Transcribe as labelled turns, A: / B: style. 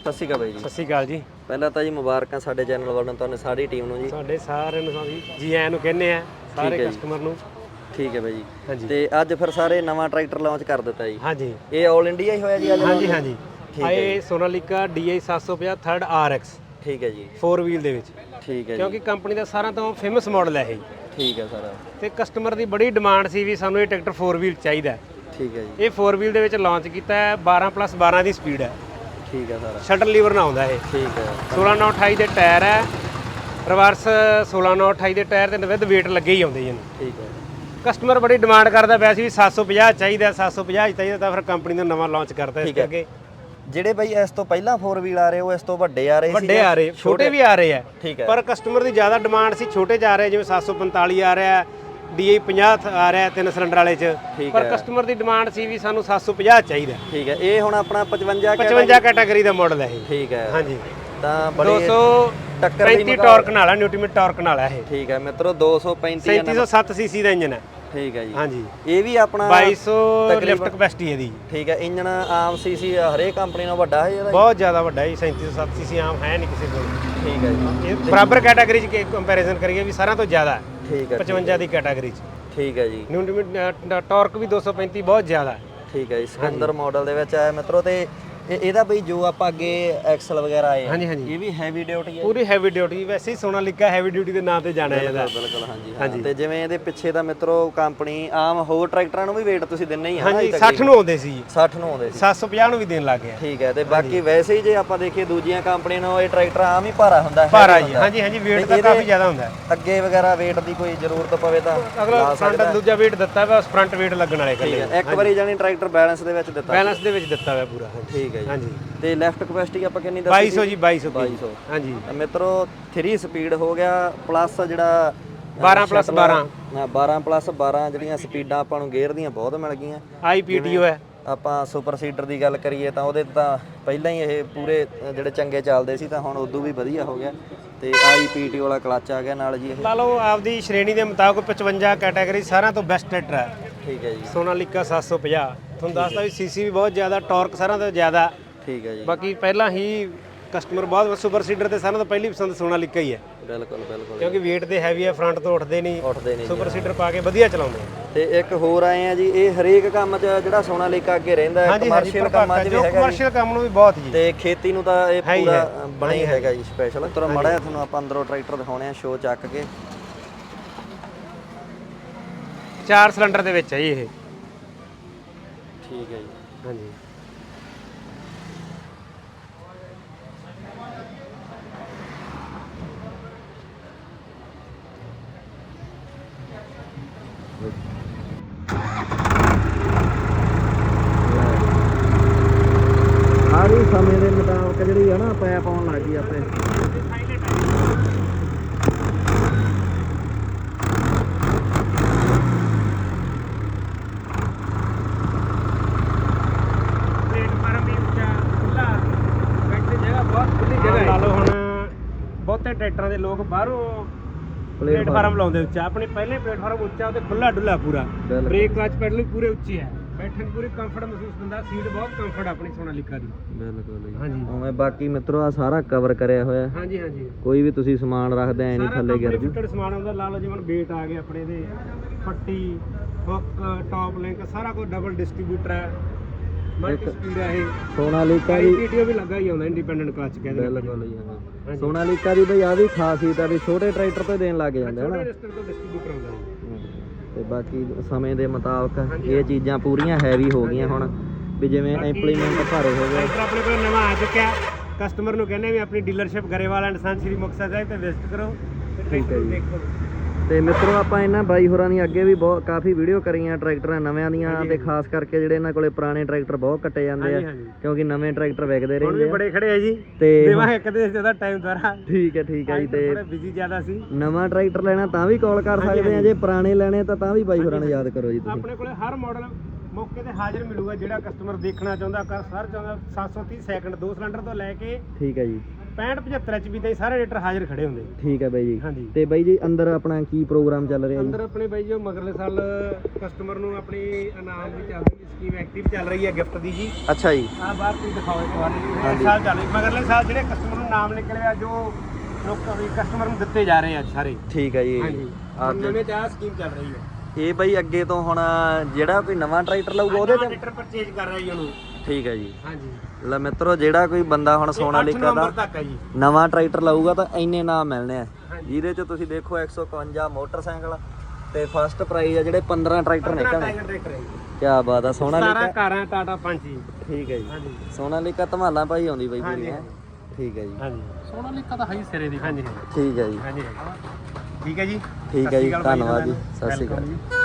A: ਸਤਿ ਸ਼੍ਰੀ ਅਕਾਲ ਬਾਈ ਜੀ।
B: ਸਤਿ ਸ਼੍ਰੀ ਅਕਾਲ ਜੀ।
A: ਪਹਿਲਾਂ ਤਾਂ ਜੀ ਮੁਬਾਰਕਾਂ ਸਾਡੇ ਚੈਨਲ ਵੱਲੋਂ ਤੁਹਾਨੂੰ ਸਾਰੀ ਟੀਮ ਨੂੰ ਜੀ।
B: ਸਾਡੇ ਸਾਰਿਆਂ ਨੂੰ ਸਾਡੀ ਜੀ ਆਇਆਂ ਨੂੰ ਕਹਿੰਦੇ ਆ ਸਾਰੇ। ਕਸਟਮਰ ਨੂੰ।
A: ਠੀਕ ਹੈ ਬਾਈ ਜੀ। ਤੇ ਅੱਜ ਫਿਰ ਸਾਰੇ ਨਵਾਂ ਟਰੈਕਟਰ ਲਾਂਚ ਕਰ ਦਿੱਤਾ ਜੀ।
B: ਹਾਂਜੀ।
A: ਇਹ 올 ਇੰਡੀਆ ਹੀ ਹੋਇਆ ਜੀ ਅੱਜ
B: ਹਾਂਜੀ? ਹਾਂਜੀ।
A: ਠੀਕ ਹੈ
B: ਆਏ ਸੋਨਾਲੀਕਾ DI 750 3rd RX
A: ਠੀਕ ਹੈ ਜੀ।
B: 4 ਵੀਲ ਦੇ ਵਿੱਚ।
A: ਠੀਕ ਹੈ ਜੀ।
B: ਕਿਉਂਕਿ ਕੰਪਨੀ ਦਾ ਸਾਰਿਆਂ ਤੋਂ ਫੇਮਸ ਮਾਡਲ ਹੈ ਇਹ।
A: ਠੀਕ ਹੈ ਸਰ।
B: ਤੇ ਕਸਟਮਰ ਦੀ ਬੜੀ ਡਿਮਾਂਡ ਸੀ ਵੀ ਸਾਨੂੰ ਇਹ ਟਰੈਕਟਰ 4 ਵੀਲ ਚਾਹੀਦਾ ਹੈ।
A: ਠੀਕ ਹੈ ਜੀ।
B: ਇਹ 4 ਵੀਲ ਦੇ ਵਿੱਚ ਲਾਂਚ ਕੀਤਾ ਹੈ 12 ਪਲੱਸ 12 ਦੀ ਸਪੀਡ ਹੈ।
A: ਠੀਕ ਹੈ ਸਰ।
B: ਸ਼ਟਲ ਲੀਵਰ ਨਾਲ ਆਉਂਦਾ ਇਹ।
A: ਠੀਕ ਹੈ।
B: 1628 ਦੇ ਟਾਇਰ ਹੈ। ਰਿਵਰਸ 1628 ਦੇ ਟਾਇਰ ਤੇ ਵਿਦ weight ਲੱਗੇ ਹੀ ਆਉਂਦੇ ਜੀ ਇਹਨੂੰ।
A: ਠੀਕ ਹੈ।
B: ਕਸਟਮਰ ਬੜੀ ਡਿਮਾਂਡ ਕਰਦਾ ਪਿਆ ਸੀ ਵੀ 750 ਚਾਹੀਦਾ 750 ਚਾਹੀਦਾ ਤਾਂ ਫਿਰ ਕੰਪਨੀ ਨੇ ਨਵਾਂ ਲਾਂਚ ਕਰਤਾ ਇਸ
A: ਠੀਕ ਹੈ।
B: ਕਰਕੇ।
A: ਜਿਹੜੇ ਬਾਈ ਇਸ ਤੋਂ ਪਹਿਲਾਂ 4 ਵੀਲ ਆ ਰਹੇ ਉਹ ਇਸ ਤੋਂ ਵੱਡੇ ਆ ਰਹੇ ਸੀ
B: ਵੱਡੇ ਆ ਰਹੇ ਛੋਟੇ ਵੀ ਆ ਰਹੇ ਆ।
A: ਠੀਕ ਹੈ।
B: ਪਰ ਕਸਟਮਰ ਦੀ ਜ਼ਿਆਦਾ ਡਿਮਾਂਡ ਸੀ ਛੋਟੇ ਆ ਰਹੇ ਜਿਵੇਂ 745 ਆ ਰਿਹਾ DI 50 ਆ ਰਿਹਾ ਤਿੰਨ ਸਿਲੰਡਰ ਵਾਲੇ ਚ। ਪਰ। ਕਸਟਮਰ ਦੀ ਡਿਮਾਂਡ ਸੀ ਵੀ ਸਾਨੂੰ 750 ਚਾਹੀਦਾ।
A: ਠੀਕ ਹੈ। ਇਹ ਹੁਣ ਆਪਣਾ 55 ਕੈਟਾਗਰੀ
B: 55 ਕੈਟਾਗਰੀ ਦਾ ਮਾਡਲ ਹੈ ਇਹ।
A: ਠੀਕ ਹੈ।
B: ਹਾਂਜੀ।
A: ਤਾਂ ਬੜੀ
B: 200
A: ਟੱਕਰ ਦੀ
B: 35 ਟਾਰਕ ਨਾਲ ਹੈ ਨਿਊਟਨ ਟਾਰਕ ਨਾਲ ਹੈ ਇਹ।
A: ਠੀਕ ਹੈ ਮਿੱਤਰੋ 235
B: 3707 ਸੀਸੀ ਦਾ ਇੰਜਨ ਹੈ।
A: ਠੀਕ ਹੈ ਜੀ।
B: ਹਾਂਜੀ।
A: ਇਹ ਵੀ ਆਪਣਾ
B: 2200 ਲਿਫਟ ਕਪੈਸਿਟੀ ਹੈ ਦੀ
A: ਠੀਕ ਹੈ ਇੰਜਨ ਆਮ ਸੀਸੀ ਹਰੇਕ ਕੰਪਨੀ ਨਾਲੋਂ ਵੱਡਾ ਹੈ ਇਹਦਾ
B: ਬਹੁਤ ਜ਼ਿਆਦਾ ਵੱਡਾ ਹੈ 3707 ਸੀਸੀ ਆਮ ਹੈ ਨਹੀਂ ਕਿਸੇ ਕੋਲ।
A: ਠੀਕ ਹੈ ਜੀ।
B: ਇਹ ਬਰਾਬਰ ਕੈਟਾਗਰੀ ਚ ਕੰਪੈਰੀਜ਼ਨ ਕਰੀਏ ਵੀ ਸਾਰਿਆਂ ਤੋਂ ਜ਼ਿਆਦਾ ਹੈ।
A: ਠੀਕ ਹੈ
B: 55 ਦੀ ਕੈਟਾਗਰੀ ਚ।
A: ਠੀਕ ਹੈ ਜੀ।
B: ਨਿਊਟਨ ਟਾਰਕ ਵੀ 235 ਬਹੁਤ ਜ਼ਿਆਦਾ ਹੈ।
A: ਠੀਕ ਹੈ ਜੀ ਸਿਕੰਦਰ ਮਾਡਲ ਦੇ ਵਿੱਚ ਆਇਆ ਮਿੱਤਰੋ ਤੇ ਇਹ- ਇਹਦਾ ਬਈ ਜੋ ਆਪਾਂ ਅੱਗੇ ਐਕਸਲ ਵਗੈਰਾ ਆਏ ਆ,
B: ਹਾਂਜੀ ਹਾਂਜੀ।
A: ਇਹ ਵੀ ਹੈਵੀ ਡਿਊਟੀ ਹੈ
B: ਪੂਰੀ ਹੈਵੀ ਡਿਊਟੀ ਵੈਸੇ ਹੀ ਸੋਨਾਲੀਕਾ ਹੈਵੀ ਡਿਊਟੀ ਦੇ ਨਾਂ ਤੇ ਜਾਣਿਆ ਜਾਂਦਾ। ਹੈ।
A: ਬਿਲਕੁਲ ਹਾਂਜੀ ਹਾਂ। ਤੇ ਜਿਵੇਂ ਇਹਦੇ ਪਿੱਛੇ ਦਾ ਮਿੱਤਰੋ ਕੰਪਨੀ ਆਮ ਹੋਰ ਟਰੈਕਟਰਾਂ ਨੂੰ ਵੀ weight ਤੁਸੀਂ ਦਿੰਨੇ ਹੀ ਆ ਨਾ
B: ਹਾਂਜੀ
A: ਜੀ
B: 60 ਨੂੰ ਆਉਂਦੇ ਸੀ
A: 60 ਨੂੰ ਆਉਂਦੇ ਸੀ।
B: 750 ਨੂੰ ਵੀ ਦੇਣ ਲੱਗ ਗਿਆ
A: ਠੀਕ ਹੈ ਤੇ ਬਾਕੀ ਵੈਸੇ ਹੀ ਜੇ ਆਪਾਂ ਦੇਖੀਏ ਦੂਜੀਆਂ ਕੰਪਨੀਆਂ ਨੂੰ ਇਹ ਟਰੈਕਟਰ ਆਮ ਹੀ ਭਾਰਾ ਹੁੰਦਾ ਹੈ
B: ਭਾਰਾ ਜੀ। ਹਾਂਜੀ ਹਾਂਜੀ weight
A: ਤੇ
B: ਕਾਫੀ ਜ਼ਿਆਦਾ ਹੁੰਦਾ। ਹੈ
A: ਅੱਗੇ ਵਗੈਰਾ weight ਦੀ ਕੋਈ ਜ਼ਰੂਰਤ ਪਵੇ ਤਾਂ
B: ਅਗਲਾ ਫਰੰਟ। ਦੂਜਾ weight ਦਿੱਤਾ ਹੋਇਆ ਫਰੰਟ weight ਲੱਗਣ ਵਾਲੇ
A: ਠੀਕ
B: ਕੱਲੇ
A: ਹੈ ਇੱਕ ਵਾਰੀ ਜਾਨੀ ਟਰੈਕਟਰ ਬੈਲੈਂਸ ਦੇ ਵਿੱਚ ਦਿੱਤਾ
B: ਬੈਲੈਂਸ ਦੇ ਵਿੱਚ ਦਿੱਤਾ ਹੋਇਆ ਪੂਰਾ ਹਾਂਜੀ।
A: ਠੀਕ ਹੈ ਜੀ।
B: ਹਾਂਜੀ।
A: ਤੇ ਲੈਫਟ ਕਪੈਸਿਟੀ ਆਪਾਂ ਕਿੰਨੀ ਦੱਸੀ
B: 2200 ਜੀ 2200 ਦੀ।
A: 2200
B: ਹਾਂਜੀ।
A: ਤਾਂ ਮਿੱਤਰੋ 3 ਸਪੀਡ ਹੋ ਗਿਆ ਪਲੱਸ ਜਿਹੜਾ
B: 12 plus 12
A: ਹਾਂ 12 ਪਲੱਸ 12 ਜਿਹੜੀਆਂ ਸਪੀਡਾਂ ਆਪਾਂ ਨੂੰ ਗੇਅਰ ਦੀਆਂ ਬਹੁਤ ਮਿਲ ਗਈਆਂ।
B: ਆਈਪੀਟੀਓ ਹੈ।
A: ਆਪਾਂ ਸੁਪਰ ਸੀਡਰ ਦੀ ਗੱਲ ਕਰੀਏ ਤਾਂ ਉਹਦੇ ਤਾਂ ਪਹਿਲਾਂ ਹੀ ਇਹ ਪੂਰੇ ਜਿਹੜੇ ਚੰਗੇ ਚੱਲਦੇ ਸੀ ਤਾਂ ਹੁਣ ਉਦੋਂ ਵੀ ਵਧੀਆ ਹੋ ਗਿਆ। ਤੇ ਆਈਪੀਟੀ ਵਾਲਾ ਕਲੱਚ ਆ ਗਿਆ ਨਾਲ ਜੀ ਇਹ।
B: ਲਾ ਲਓ ਆਪਦੀ ਸ਼੍ਰੇਣੀ ਦੇ ਮੁਤਾਬਕ 55 ਕੈਟਾਗਰੀ ਸਾਰਿਆਂ ਤੋਂ ਬੈਸਟ ਟਰੈਕਟਰ ਹੈ।
A: ਠੀਕ ਹੈ ਜੀ।
B: ਸੋਨਾਲੀਕਾ 750 ਤੁਹਾਨੂੰ ਦੱਸਦਾ ਵੀ ਸੀਸੀ ਵੀ ਬਹੁਤ ਜ਼ਿਆਦਾ ਟਾਰਕ ਸਾਰਿਆਂ ਤੋਂ ਜ਼ਿਆਦਾ।
A: ਠੀਕ ਹੈ ਜੀ।
B: ਬਾਕੀ ਪਹਿਲਾਂ ਹੀ ਕਸਟਮਰ ਬਹੁਤ ਸੁਪਰ ਸੀਡਰ ਤੇ ਸਾਰਿਆਂ ਤੋਂ ਪਹਿਲੀ ਪਸੰਦ ਸੋਨਾਲੀਕਾ ਹੀ ਹੈ।
A: ਬਿਲਕੁਲ ਬਿਲਕੁਲ।
B: ਕਿਉਂਕਿ weight ਤੇ ਹੈਵੀ ਹੈ ਫਰੰਟ ਤੋਂ ਉੱਠਦੇ ਨਹੀਂ।
A: ਉੱਠਦੇ ਨਹੀਂ
B: ਸੁਪਰ ਸੀਡਰ ਪਾ ਕੇ ਵਧੀਆ ਚਲਾਉਂਦੇ ਆ।
A: ਤੇ ਇੱਕ ਹੋਰ ਆਏ ਆ ਜੀ ਇਹ ਹਰੇਕ ਕੰਮ 'ਚ ਜਿਹੜਾ ਸੋਨਾ ਲੇਕਾ ਅੱਗੇ ਰਹਿੰਦਾ ਹੈ ਕਮਰਸ਼ੀਅਲ ਕੰਮਾਂ 'ਚ ਵੀ ਹੈਗਾ
B: ਕਮਰਸ਼ੀਅਲ ਕੰਮ ਨੂੰ ਵੀ ਬਹੁਤ ਜੀ।
A: ਤੇ ਖੇਤੀ ਨੂੰ ਤਾਂ ਇਹ ਪੂਰਾ
B: ਹੈ।
A: ਅ, ਬਣਾ ਹੀ ਹੈਗਾ ਜੀ ਸਪੈਸ਼ਲ ਤੁਰ ਮੜਾ ਤੁਹਾਨੂੰ ਆਪਾਂ ਅੰਦਰੋਂ ਟਰੈਕਟਰ ਦਿਖਾਉਣੇ ਆ ਸ਼ੋ ਚੱਕ ਕੇ।
B: ਚਾਰ ਸਿਲੰਡਰ ਦੇ ਵਿੱਚ ਹੈ ਜੀ ਇਹ।
A: ਠੀਕ ਹੈ ਜੀ।
B: ਹਾਂਜੀ।
A: ਸਾਰੀ ਸਮੇਂ ਦੇ ਮੁਤਾਬਕ ਜਿਹੜੀ ਹੈ ਨਾ ਪੈਪ ਆਉਣ ਲੱਗ ਗਈ ਆਪੇ
B: ਪਲੇਟਫਾਰਮ ਵੀ ਉੱਚਾ ਖੁੱਲਾ ਬੈਠ ਦੀ ਜਗ੍ਹਾ ਬਹੁਤ ਖੁੱਲੀ ਜਗ੍ਹਾ ਹੈ ਲਾ ਲਓ ਹੁਣ ਬਹੁਤੇ ਟਰੈਕਟਰਾਂ ਦੇ ਲੋਕ ਬਾਹਰੋਂ ਪਲੇਟਫਾਰਮ ਲਾਉਂਦੇ ਉੱਚਾ। ਆਪਣੇ ਪਹਿਲੇ ਪਲੇਟਫਾਰਮ ਉੱਚਾ ਉਹਦੇ ਖੁੱਲਾ ਡੁੱਲਾ ਪੂਰਾ। ਬ੍ਰੇਕ ਕਲਚ ਪੈਡਲ ਪੂਰੇ ਉੱਚੇ ਹੈ ਬੈਠਣ ਪੂਰੀ ਕੰਫਰਟ ਮਹਿਸੂਸ ਹੁੰਦਾ ਸੀਟ ਬਹੁਤ ਕੰਫਰਟ ਆਪਣੀ ਸੋਨਾਲੀਕਾ ਦੀ।
A: ਬਿਲਕੁਲ
B: ਹਾਂਜੀ।
A: ਉਵੇਂ ਬਾਕੀ ਮਿੱਤਰੋ ਆ ਸਾਰਾ ਕਵਰ ਕਰਿਆ ਹੋਇਆ।
B: ਹਾਂਜੀ ਹਾਂਜੀ।
A: ਕੋਈ ਵੀ ਤੁਸੀਂ ਸਮਾਨ ਰੱਖਦੇ ਐ ਨਹੀਂ ਥੱਲੇ ਗਿਰ ਜੂ
B: ਸਮਾਨ ਆਉਂਦਾ ਲਾ ਲਓ ਜਿਵੇਂ ਬੇਟ ਆ ਗਏ ਆਪਣੇ ਦੇ। ਫੱਟੀ ਹੁੱਕ ਟਾਪ ਲਿੰਕ ਸਾਰਾ ਕੁਝ ਡਬਲ ਡਿਸਟ੍ਰੀਬਿਊਟਰ ਹੈ ਮਲਟੀ ਸਪੀਡ ਹੈ ਇਹ।
A: ਸੋਨਾਲੀਕਾ ਦੀ
B: ਪੀਟੀਓ ਵੀ ਲੱਗਾ ਹੀ ਆਉਂਦਾ ਇੰਡੀਪੈਂਡੈਂਟ ਕਲਚ ਕਹਿੰਦੇ ਨੇ
A: ਬਿਲਕੁਲ ਹੀ। ਹਾਂ ਸੋਨਾਲੀਕਾ ਦੀ ਬਈ ਆ ਵੀ ਖਾਸੀਅਤ ਆ ਵੀ ਛੋਟੇ ਟਰੈਕਟਰ ਤੋਂ ਹੀ ਦੇਣ ਲੱਗ ਜਾਂਦੇ ਹਨਾ
B: ਛੋਟੇ ਰਸਤੇ ਤੋਂ ਡਿਸਟ੍ਰੀਬਿਊਟਰ ਆਉਂਦਾ ਜੀ।
A: ਤੇ ਬਾਕੀ ਸਮੇਂ ਦੇ ਮੁਤਾਬਕ ਇਹ ਚੀਜ਼ਾਂ ਪੂਰੀਆਂ ਹੈਵੀ ਹੋ ਗਈਆਂ ਹੁਣ ਵੀ ਜਿਵੇਂ ਇੰਪਲੀਮੈਂਟ ਭਾਰੇ ਹੋ ਗਏ।
B: ਟਰੈਕਟਰ ਆਪਣੇ ਕੋਲ ਨਵਾਂ ਆ ਚੁੱਕਿਆ। ਕਸਟਮਰ ਨੂੰ ਕਹਿੰਦੇ ਵੀ ਆਪਣੀ ਡੀਲਰਸ਼ਿਪ ਗਰੇਵਾਲ ਐਂਡ ਸੰਨ ਸ਼੍ਰੀ ਮੁਕਤਸਰ ਸਾਹਿਬ ਤੇ ਵਿਜ਼ਿਟ ਕਰੋ। ਤੇ
A: ਠੀਕ ਹੈ
B: ਟਰੈਕਟਰ
A: ਜੀ।
B: ਦੇਖੋ।
A: ਤੇ ਮਿੱਤਰੋ ਆਪਾਂ ਇਹਨਾਂ ਬਾਈ ਹੋਰਾਂ ਦੀ ਅੱਗੇ ਵੀ ਬਹੁਤ ਕਾਫੀ ਵੀਡੀਓ ਕਰੀਆਂ ਟਰੈਕਟਰਾਂ ਨਵਿਆਂ ਦੀਆਂ ਤੇ ਖਾਸ ਕਰਕੇ ਜਿਹੜੇ ਇਹਨਾਂ ਕੋਲੇ ਪੁਰਾਣੇ ਟਰੈਕਟਰ ਬਹੁਤ ਕੱਟੇ ਜਾਂਦੇ ਆ ਕਿਉਂਕਿ ਨਵੇਂ ਟਰੈਕਟਰ ਵਿਕਦੇ
B: ਹੁਣ
A: ਰਹਿੰਦੇ
B: ਵੀ
A: ਆ।
B: ਬੜੇ ਖੜੇ ਆ ਜੀ।
A: ਤੇ
B: ਦੇਵਾਂ ਇੱਕ ਦੇ ਜ਼ਿਆਦਾ ਟਾਈਮ ਦੁਆਰਾ।
A: ਠੀਕ ਹੈ ਠੀਕ ਹੈ ਜੀ ਤੇ
B: ਥੋੜਾ ਬਿਜ਼ੀ ਜ਼ਿਆਦਾ ਸੀ।
A: ਨਵਾਂ ਟਰੈਕਟਰ ਲੈਣਾ ਤਾਂ ਵੀ ਕਾਲ ਕਰ ਸਕਦੇ ਆ ਜੇ ਪੁਰਾਣੇ ਲੈਣੇ ਤਾਂ ਤਾਂ ਵੀ ਬਾਈ ਹੋਰਾਂ ਨੂੰ ਯਾਦ ਕਰੋ ਜੀ ਤੁਸੀਂ।
B: ਆਪਣੇ ਕੋਲੇ ਹਰ ਮਾਡਲ ਮੌਕੇ ਤੇ ਹਾਜ਼ਰ ਮਿਲੂਗਾ ਜਿਹੜਾ ਕਸਟਮਰ ਦੇਖਣਾ ਚਾਹੁੰਦਾ ਕਰ ਸਰ ਚਾਹੁੰਦਾ 730 ਸੈਕਿੰਡ ਦੋ ਸਿਲੰਡਰ ਤੋਂ ਲੈ ਕੇ
A: ਠੀਕ ਹੈ ਜੀ।
B: 65 75 ਐਚਪੀ ਦੇ ਸਾਰੇ ਰੇਟਰ ਹਾਜ਼ਰ ਖੜੇ ਹੁੰਦੇ
A: ਠੀਕ ਹੈ ਬਾਈ ਜੀ।
B: ਹਾਂਜੀ।
A: ਤੇ ਬਾਈ ਜੀ ਅੰਦਰ ਆਪਣਾ ਕੀ ਪ੍ਰੋਗਰਾਮ ਚੱਲ ਰਿਹਾ ਜੀ?
B: ਅੰਦਰ ਆਪਣੇ ਬਾਈ ਜੋ ਮਗਰਲੇ ਸਾਲ ਕਸਟਮਰ ਨੂੰ ਆਪਣੀ ਇਨਾਮ ਦੀ ਚੱਲ ਰਹੀ ਸਕੀਮ ਐਕਟਿਵ ਚੱਲ ਰਹੀ ਹੈ ਗਿਫਟ ਦੀ ਜੀ।
A: ਅੱਛਾ ਜੀ।
B: ਆ ਬਾਹਰ ਤੁਸੀਂ ਦਿਖਾਓ ਇੱਕ ਵਾਰ। ਜੀ
A: ਹਾਂਜੀ।
B: ਇਸ ਸਾਲ ਚੱਲ ਰਹੀ। ਮਗਰਲੇ ਸਾਲ ਜਿਹੜੇ ਕਸਟਮਰ ਨੂੰ ਨਾਮ ਨਿਕਲੇ ਆ ਜੋ ਲੋਕਾਂ ਵੀ ਕਸਟਮਰ ਨੂੰ ਦਿੱਤੇ ਜਾ ਰਹੇ ਆ ਸਾਰੇ।
A: ਠੀਕ ਹੈ ਜੀ।
B: ਹਾਂਜੀ।
A: ਆਹ
B: ਹੁਣ ਨਵੇਂ ਚ ਆਹ ਸਕੀਮ ਚੱਲ ਰਹੀ ਹੈ।
A: ਇਹ ਬਾਈ ਅੱਗੇ ਤੋਂ ਹੁਣ ਜਿਹੜਾ ਕੋਈ ਨਵਾਂ ਟਰੈਕਟਰ ਲਊਗਾ ਉਹਦੇ ਤੇ
B: ਰੇਟਰ ਪਰਚੇਜ ਕਰ ਰਿਹਾ ਉਹਨੂੰ।
A: ਠੀਕ ਹੈ ਜੀ।
B: ਹਾਂਜੀ।
A: ਲੈ ਮਿੱਤਰੋ ਜਿਹੜਾ ਕੋਈ ਬੰਦਾ ਹੁਣ ਸੋਨਾ ਲਿਕਾ ਦਾ
B: ਨੰਬਰ ਤੱਕ ਹੈ ਜੀ।
A: ਨਵਾਂ ਟਰੈਕਟਰ ਲਊਗਾ ਤਾਂ ਇੰਨੇ ਨਾਮ ਮਿਲਣੇ ਆ। ਜਿਹਦੇ ਚ ਤੁਸੀਂ ਦੇਖੋ 151 ਮੋਟਰਸਾਈਕਲ ਤੇ ਫਸਟ ਪ੍ਰਾਈਜ਼ ਆ ਜਿਹੜੇ 15 ਟਰੈਕਟਰ ਨਿਕਲਣੇ। ਕੀ ਬਾਤ ਆ ਸੋਨਾ
B: ਸਾਰਾ ਕਾਰਾਂ ਟਾਟਾ ਪੰਚ ਜੀ।
A: ਠੀਕ ਹੈ ਜੀ।
B: ਹਾਂਜੀ।
A: ਸੋਨਾ ਲਿਕਾ ਧਮਾਲਾਂ ਭਾਈ ਆਉਂਦੀ ਬਾਈ ਪੂਰੀ ਹੈ। ਠੀਕ ਹੈ ਜੀ।
B: ਹਾਂਜੀ। ਸੋਨਾ ਲਿਕਾ ਤਾਂ ਹਾਈ ਸਿਰੇ ਦੀ। ਹਾਂਜੀ।
A: ਠੀਕ ਹੈ ਜੀ।
B: ਹਾਂਜੀ। ਠੀਕ ਹੈ ਜੀ।
A: ਠੀਕ ਹੈ ਜੀ ਧੰਨਵਾਦ ਜੀ। ਸਤਿ ਸ਼੍ਰੀ ਅਕਾਲ।